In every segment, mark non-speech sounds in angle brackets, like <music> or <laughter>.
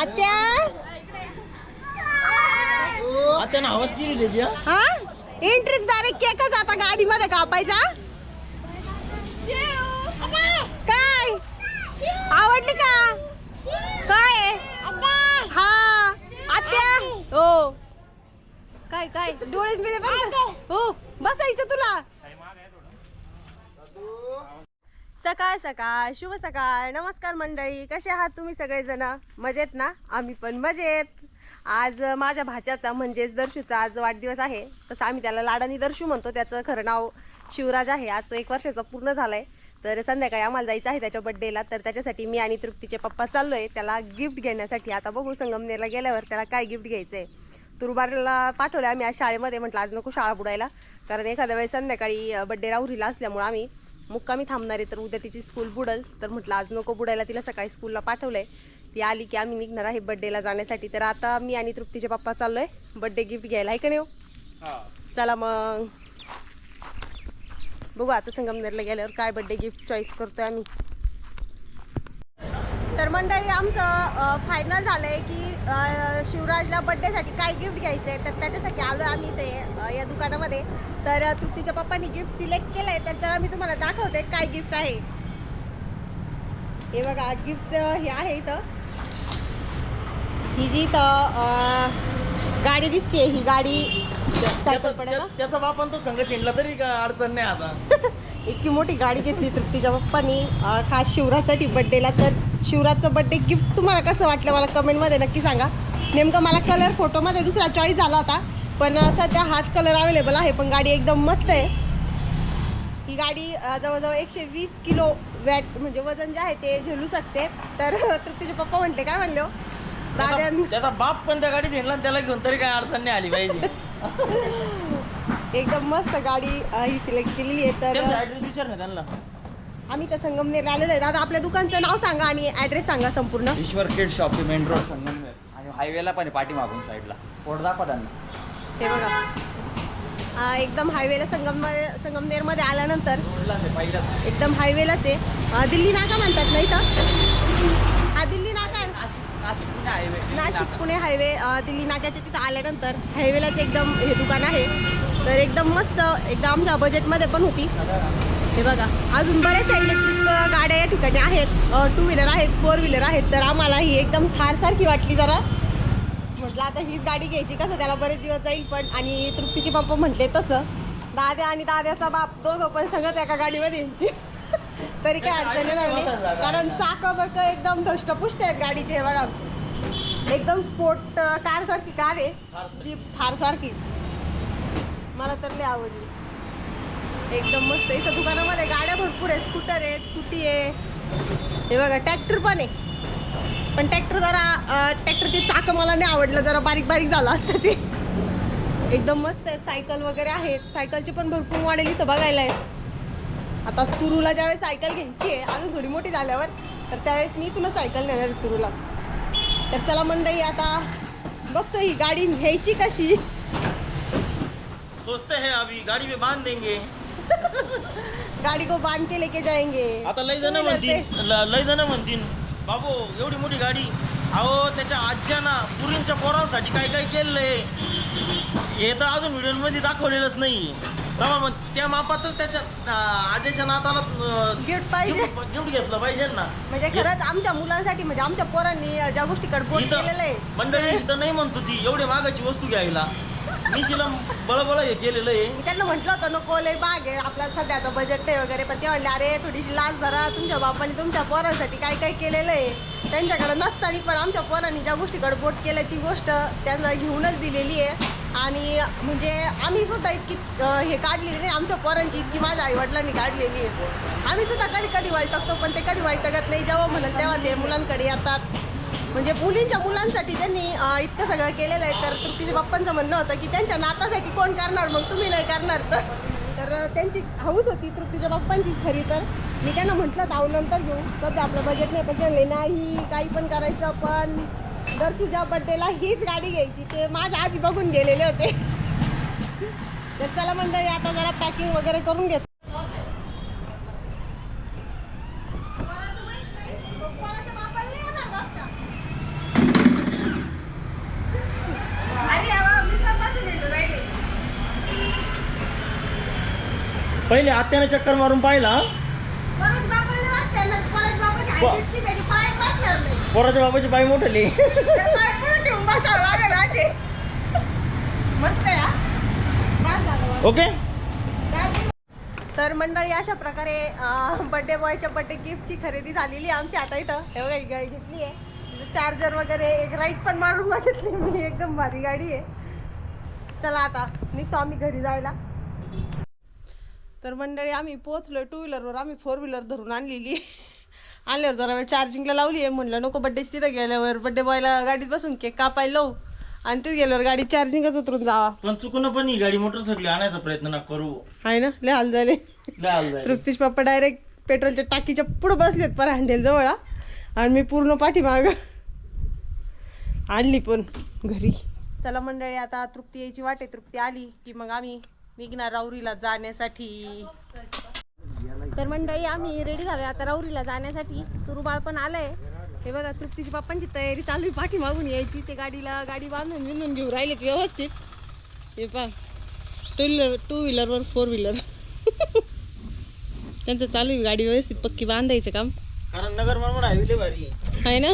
आत्या? आता आवाज दिली त्याची हा? हा? एंट्रीच डायरेक्ट केकच आता गाडीमध्ये कापायचा. काय? आवडली का? काय? हा. आत्या? हो. काय काय? डोळे बिळे बंद हो. बसायचं तुला. सकाळ सकाळ शुभ सकाळ नमस्कार मंडळी कसे आहात तुम्ही सगळेजण? मजेत ना? आम्ही पण मजेत. आज माझ्या भाच्याचा म्हणजेच दर्शूचा आज वाढदिवस आहे. तसं आम्ही त्याला लाडानी दर्शू म्हणतो. त्याचं खरं नाव शिवराज आहे. आज तो एक वर्षाचा पूर्ण झालाय. तर संध्याकाळी आम्हाला जायचं आहे त्याच्या बड्डेला तर त्याच्यासाठी मी आणि तृप्तीचे पप्पा चाललोय. त्याला गिफ्ट घेण्यासाठी आता बघू संगमनेरला गेल्यावर त्याला काय गिफ्ट घ्यायचंय. तुरुबारला पाठवलं आम्ही आज शाळेमध्ये. म्हटलं आज नको शाळा बुडायला. कारण एखाद्या वेळेस संध्याकाळी बड्डे राहुरीला असल्यामुळे आम्ही मुक्कामी थांबणार आहे तर उद्या तिची स्कूल बुडल. तर म्हटलं आज नको बुडायला तिला सकाळी स्कूलला पाठवलंय. ती आली की आम्ही निघणार आहे बड्डेला जाण्यासाठी. तर आता मी आणि तृप्तीचे पप्पा चाललोय बड्डे गिफ्ट घ्यायला. आहे का नाही हो? चला मग. बघू आता संगमनेरला गेल्यावर काय बड्डे गिफ्ट चॉईस करतोय आम्ही. तर मंडळी आमचं फायनल झालंय की अ, शिवराजला बर्थडेसाठी काय गिफ्ट घ्यायचंय तर त्याच्यासाठी आलो आम्ही ते या दुकानामध्ये. तर तृप्तीच्या पप्पांनी गिफ्ट सिलेक्ट केलंय तर चला मी तुम्हाला दाखवते काय गिफ्ट आहे. हे बघा गिफ्ट हे आहे इथं. ही जी इथं गाडी दिसते ही गाडी त्याचा पडेल ना? त्या- त्याचा बाप आणि तो संघ चिंडला तरी अडचण नाही आता? <laughs> इतकी मोठी गाडी घेतली तृप्तीच्या पप्पानी. खास शिवराजसाठी बड्डेला तर शिवराजचं बड्डे गिफ्ट तुम्हाला कसं वाटलं मला कमेंटमध्ये नक्की सांगा. नेमकं मला कलर फोटोमध्ये दुसरा चॉईस झाला होता पण सध्या हाच कलर अवेलेबल आहे पण गाडी एकदम मस्त आहे. ही गाडी जवळजवळ एकशे वीस किलो वॅट म्हणजे वजन जे आहे ते झेलू शकते. तर तृप्तीचे पप्पा म्हणले काय म्हणले हो? त्याचा बाप पण त्या गाडीत आणि त्याला घेऊन तरी काय अडचण नाही आली पाहिजे. <laughs> एकदम मस्त गाडी ही सिलेक्ट केलेली आहे तर विचार ना त्यांना. आम्ही तर संगमनेरला आलेलो आहे. दादा आपल्या दुकानचं नाव सांगा आणि ॲड्रेस सांगा संपूर्ण. Ishwar kid shop main road Sangamner. आणि हायवेला पण आहे पाठीमागून साईडला पोट दाखवा त्यांना. हे बघा. एकदम हायवेला संगमनेर संगमनेरमध्ये आल्यानंतर रोडला आहे पहिला एकदम हायवेलाच आहे. अं, दिल्ली नाका म्हणतात नाही तर हा दिल्ली नाका? आहे नाशिक नाशिक पुणे हायवे नाशिक पुणे हायवे अं, दिल्ली नाक्याच्या तिथं आल्यानंतर हायवेलाच एकदम हे दुकान आहे. तर एकदम मस्त एकदम आमच्या बजेटमध्ये पण होती. हे बघा अजून बऱ्याचशा इलेक्ट्रिक गाड्या या ठिकाणी आहेत. टू व्हीलर आहेत फोर व्हीलर आहेत. तर आम्हाला ही एकदम थारसारखी वाटली जरा. म्हटलं आता हीच गाडी घ्यायची कसं त्याला बरेच दिवस जाईल पण. आणि तृप्तीचे पप्पा म्हटले तसं. दाद्या आणि दाद्याचा बाप दोघं पण सगळंच एका गाडीमध्ये. <laughs> तरी काय अडचण येणार नाही. कारण चाक बक एकदम धष्टपुष्ट आहेत गाडीचे हे बघा. एकदम स्पोर्ट कार सारखी कार आहे. जीप थार सारखी. मला तर लय आवडली. एकदम मस्त इथं दुकानामध्ये गाड्या भरपूर आहेत. स्कूटर आहेत स्कूटी आहे. हे बघा ट्रॅक्टर पण आहे. पण ट्रॅक्टर जरा ट्रॅक्टरची चाक मला नाही आवडलं. जरा बारीक बारीक झालं असतं ते. एकदम मस्त आहेत. सायकल वगैरे आहेत. सायकलचे पण भरपूर मॉडेल इथं बघायला आहेत. आता तुरूला ज्यावेळेस सायकल घ्यायची आहे अजून थोडी मोठी झाल्यावर तर त्यावेळेस मी तुला सायकल नेणार तुरूला. तर चला मंडळी आता बघतो ही गाडी घ्यायची कशी. सोचते है अभी गाडी में बांध देंगे. गाडी को बांध के लेके जाएंगे। आता लय जण. म्हणतील ल- लय जण म्हणतील बाबू एवढी मोठी गाडी अहो त्याच्या आज्याना पुरींच्या पोरांसाठी काय काय केलंय? हे तर अजून व्हिडिओमध्ये दाखवलेलंच नाही तेव्हा मग त्या मापातच त्याच्या अं, आज्याच्या नाताला गिफ्ट पाहिजे. गिफ्ट घेतलं पाहिजे ना. म्हणजे खरंच आमच्या मुलांसाठी म्हणजे आमच्या पोरांनी ज्या गोष्टीकडे बोट इथं केलेलं आहे मंडळी इथं नाही म्हणतो ती एवढी मागाची वस्तू घ्यायला. मी तिला बळबळ हे केलेलं आहे. मी त्यांना म्हटलं होतं नको लय बाग आहे. आपल्या सध्याचं बजेट नाही वगैरे. पण ते म्हणले अरे थोडीशी लाच धरा. तुमच्या बापाने तुमच्या पोरांसाठी काय काय केलेलं आहे. त्यांच्याकडे नसताना पण आमच्या पोरांनी ज्या गोष्टीकडे बोट केलं ती गोष्ट त्यांना घेऊनच दिलेली आहे. आणि म्हणजे आम्ही सुद्धा इतकी हे काढलेली नाही. आमच्या पोरांची इतकी माझ्या आईवडिलांनी काढलेली आहे. आम्ही सुद्धा कधी कधी वैतकतो पण ते कधी वाईट नाही. जेव्हा म्हणाल तेव्हा ते मुलांकडे येतात. म्हणजे मुलींच्या मुलांसाठी त्यांनी इतकं सगळं केलेलं आहे. तर तृप्तीच्या बाप्पांचं म्हणणं होतं की त्यांच्या नातासाठी कोण करणार? मग तुम्ही नाही करणार तर. तर त्यांची हौस होती तृप्तीच्या बाप्पांची खरी तर. मी त्यांना म्हटलं जाऊ नंतर घेऊ. तर आपलं बजेट नाही पण ते नाही काही पण करायचं पण दर तुझ्या बड्डेला हीच गाडी घ्यायची. ते माझ्या आजी बघून गेलेले होते. तर चला मंडळी आता जरा पॅकिंग वगैरे करून घेतो. पहिले आत्याने चक्कर मारून पाहिला. पोराच्या बाबाची पाय मोठली. ओके. तर मंडळी अशा प्रकारे बर्थडे बॉयच्या बर्थडे गिफ्टची खरेदी झालेली आहे आमची आता इथं. हे बघा ही गाडी घेतली आहे. चार्जर वगैरे एक राईट पण मारून बघितली मी. एकदम भारी गाडी आहे. चला आता निघतो आम्ही घरी जायला. तर मंडळी आम्ही पोहोचलो टू व्हीलरवर आम्ही फोर व्हीलर धरून आणलेली. आणल्यावर जरा वेळ चार्जिंगला लावली आहे म्हणलं नको बड्डेच तिथं गेल्यावर बड्डे बॉयला गाडीत बसून केक कापायला लावू. आणि तिथे गेल्यावर गाडी चार्जिंगच उतरून जावा. पण चुकून पण ही गाडी मोटरसायकल आणायचा प्रयत्न ना करू. आहे ना? लय हाल झाले. तृप्तीश पप्पा डायरेक्ट पेट्रोलच्या टाकीच्या पुढे बसलेत पर हँडेल जवळ हा. आणि मी पूर्ण पाठीमाग आणली पण घरी. चला मंडळी आता तृप्ती यायची वाटे तृप्ती आली की मग आम्ही निघणार राऊरीला जाण्यासाठी. तर मंडळी आम्ही रेडी झालोय आता राऊरीला जाण्यासाठी. तुरुबाळ पण आलंय. हे बघा तृप्तीची पप्पांची तयारी चालू आहे पाठीमागून यायची. ते गाडीला गाडी बांधून बिंधून घेऊन राहिलेत व्यवस्थित. हे पा टू व्हीलर टू व्हीलरवर फोर व्हीलर त्यांचं चालू आहे गाडी व्यवस्थित पक्की बांधायचं काम. कारण नगर आहे. आहे ना?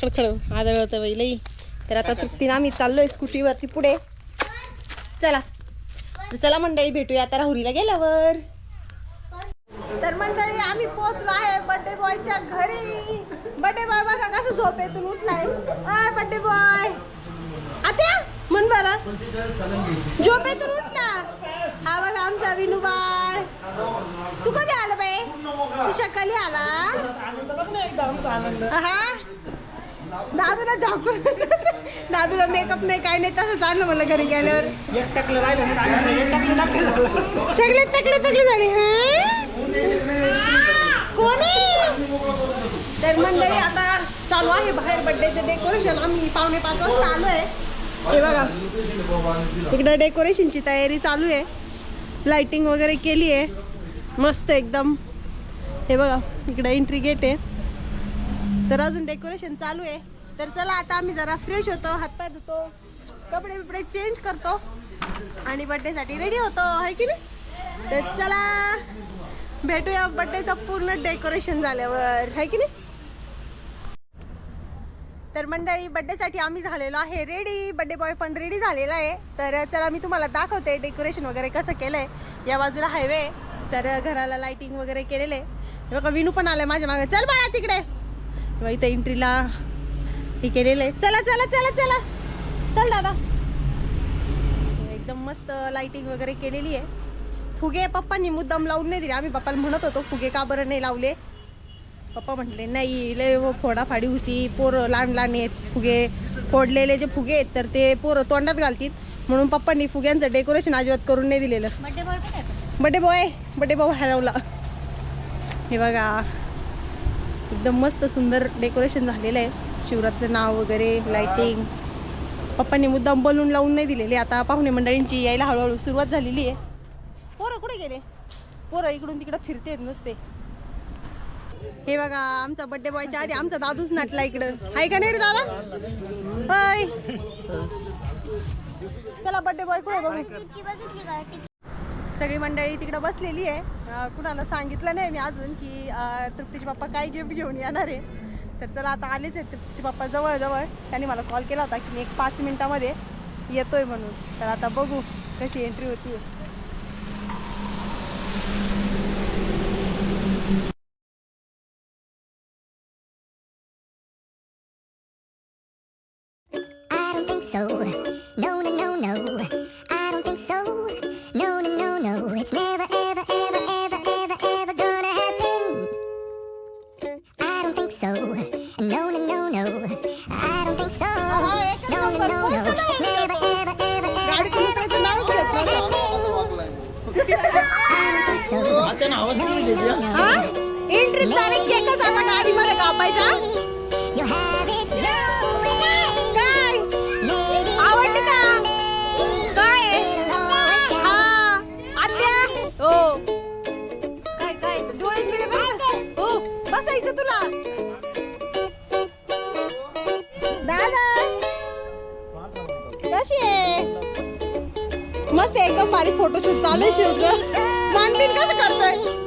खडखड आदळ होतं बाई लई. तर आता तृप्तीनं आम्ही चाललोय स्कूटीवरती पुढे. चला. तर चला मंडळी भेटूया आता राहुरीला गेल्यावर. तर मंडळी आम्ही पोहोचलो आहे बर्थडे बॉयच्या घरी. बर्थडे बॉय बघा कसं झोपेतून उठलाय. आय बर्थडे बॉय आत्या म्हण बरं. झोपेतून उठला. हा बघा आमचा विनू बाळ तू कधी आला बाई? तू सकाळी आला? हा? दादूला झाकून दादूला मेकअप नाही काय नाही तसंच आणलं मला घरी गेल्यावर. सगळे तकले तकले झाले कोणी? तर मंडळी आता चालू आहे बाहेर बर्थडेचं डेकोरेशन आम्ही पावणे पाच वाजता आलोय हे बघा. इकडे डेकोरेशनची तयारी चालू आहे. लाइटिंग वगैरे केली आहे. मस्त एकदम. हे बघा इकडे एंट्री गेट आहे. तर अजून डेकोरेशन चालू आहे. तर चला आता आम्ही जरा फ्रेश होतो हातपाय धुतो कपडे बिपडे चेंज करतो आणि बड्डेसाठी रेडी होतो आहे की नाही? तर चला भेटूया बड्डेचं पूर्ण डेकोरेशन झाल्यावर आहे की नाही? तर मंडळी बड्डेसाठी आम्ही झालेलो आहे रेडी बड्डे बॉय पण रेडी झालेला आहे. तर चला मी तुम्हाला दाखवते डेकोरेशन वगैरे कसं केलं आहे या बाजूला हायवे तर घराला लाइटिंग वगैरे केलेलं. आहे बघा विनू पण आलाय माझ्या मागे. चल बाळा तिकडे. तेव्हा इथं एंट्रीला हे केलेलं आहे. चला चला चला चला. चल दादा. एकदम मस्त लाइटिंग वगैरे केलेली आहे. फुगे पप्पांनी मुद्दाम लावून नाही दिले. आम्ही पप्पाला म्हणत होतो फुगे का बरं नाही लावले? पप्पा म्हटले नाही लय फोडाफाडी होती. पोरं लहान लहान आहेत. फुगे फोडलेले जे फुगे आहेत तर ते पोरं तोंडात घालतील. म्हणून पप्पांनी फुग्यांचं डेकोरेशन अजिबात करून नाही दिलेलं. बड्डे बॉय बड्डे बॉय हरवला. हे बघा. एकदम मस्त सुंदर डेकोरेशन झालेलं आहे. शिवराजचं नाव वगैरे लायटिंग पप्पांनी मुद्दाम बलून लावून नाही दिलेले. आता पाहुणे मंडळींची यायला हळूहळू सुरुवात झालेली आहे. पोरं कुठे गेले? पोरं इकडून तिकडं फिरतेत नुसते. हे बघा आमचा बर्थडे बॉयच्या आधी आमचा दादूच नाटला इकडं. आहे का नाही रे दादा? हाय. चला बर्थडे बॉय कुठे बघू? सगळी मंडळी तिकडं बसलेली आहे. कुणाला सांगितलं नाही मी अजून की तृप्तीचे पप्पा काय गिफ्ट घेऊन येणार आहे. तर चला आता आलेच आहेत तृप्तीचे पप्पा जवळजवळ. त्यांनी मला कॉल केला होता की मी एक पाच मिनटामध्ये येतोय म्हणून. तर आता बघू कशी एंट्री होती हा? no. एंट्री तारीख केकच आता गाडीमध्ये कापायचा. काय आवडली का? काय. हा. आत्या? हो. काय डोळे हो. बसायचं तुला. दादा? कशी आहे? मस्त एकदम भारी फोटोशूट चालू आहे शिवचं मानबीन कसं करतोय?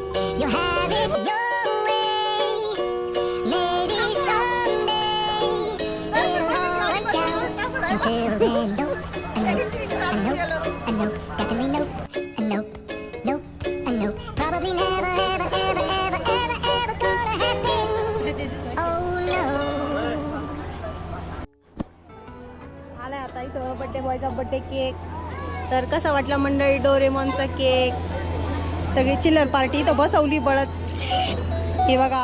बॉयचा बड्डे केक. तर कसा वाटला मंडळी डोरेमॉनचा केक? सगळी चिल्लर पार्टी इथं बसवली बळच. हे बघा.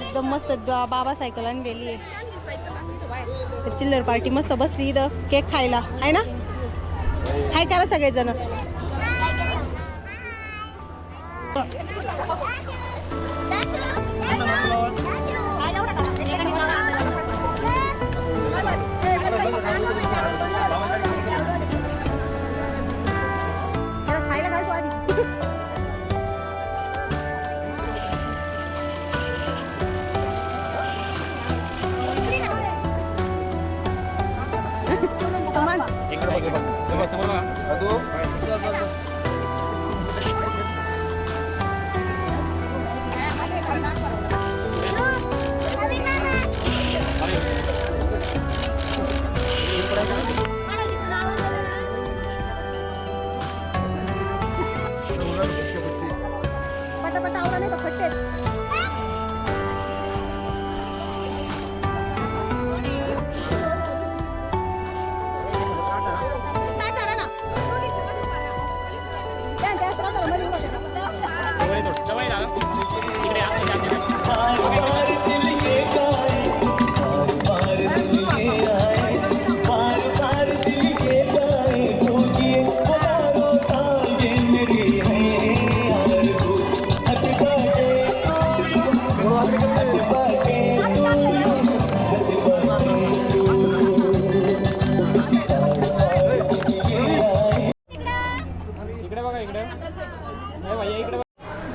एकदम मस्त बाबा सायकल गेली. तर चिल्लर पार्टी मस्त बसली इथं केक खायला. आहे ना? हाय करा सगळेजण. कमान. पटापट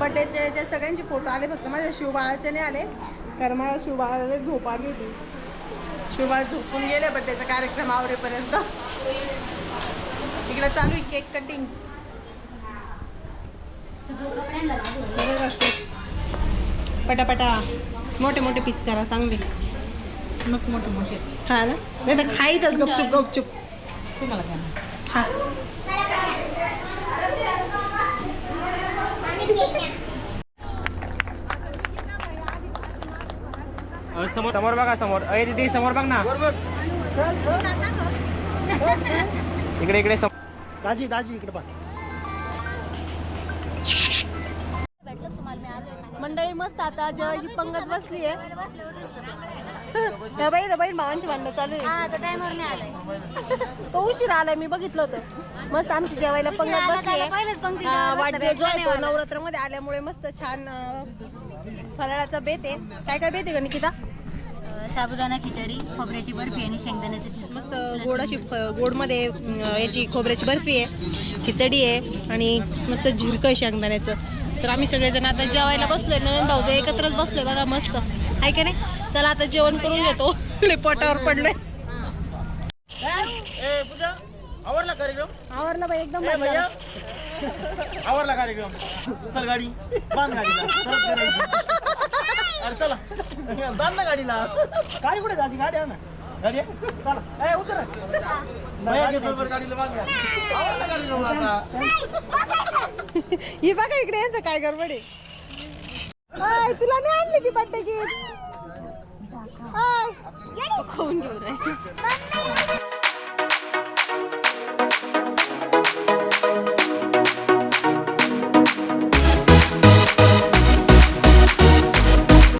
बड्डेचे जे सगळ्यांचे फोटो आले फक्त माझ्या शिवबाळाचे नाही आले. कारण माझ्या शिवबाळाला झोप आली होती शिवबाळ झोपून गेले बड्डेचा कार्यक्रम आवरेपर्यंत. इकडे चालू आहे केक कटिंग पटापटा मोठे मोठे पीस करा चांगले. मस्त मोठे मोठे. हा ना? नाही तर खाईतच गपचूप गपचूप. तुम्हाला काय हा. समोर समोर बघा समोर. अय दीदी समोर बघ ना. इकडे इकडे समोर दाजी दाजी इकडे पहा. मंडळी मस्त आता जेवायची पंगत बसली आहे. बाई बाई मावांची भांडणं चालू आहे. तो उशीर आलाय मी बघितलं होतं. मस्त आमची जेवायला पंगत बसली जो आहे तो नवरात्रामध्ये आल्यामुळे मस्त छान फराळाचा बेत आहे. काय काय बेत आहे का निकिता? साबुदाणा खिचडी खोबऱ्याची बर्फी आणि शेंगदाण्याचं मस्त गोड अशी फ- गोडमध्ये याची खोबऱ्याची बर्फी आहे खिचडी आहे आणि मस्त झिरकं आहे शेंगदाण्याचं. तर आम्ही सगळेजण आता जेवायला बसलोय नंदन भाऊचं एकत्रच बसलोय बघा मस्त. आहे का नाही? चला आता जेवण करून घेतो. पोटावर पडलोय. आवडला कार्यक्रम? आवरलं बाई एकदम. आवडला कार्यक्रम. चल गाडी बांध गाडीला. अरे चला बांध ना गाडीला. काय कुठे दाजी गाडी आहे ना. ही बघा इकडे यांचं काय गडबड आहे. तुला नाही आणली ती बड्डे गिफ्ट? आय. खाऊन घेऊन आहे.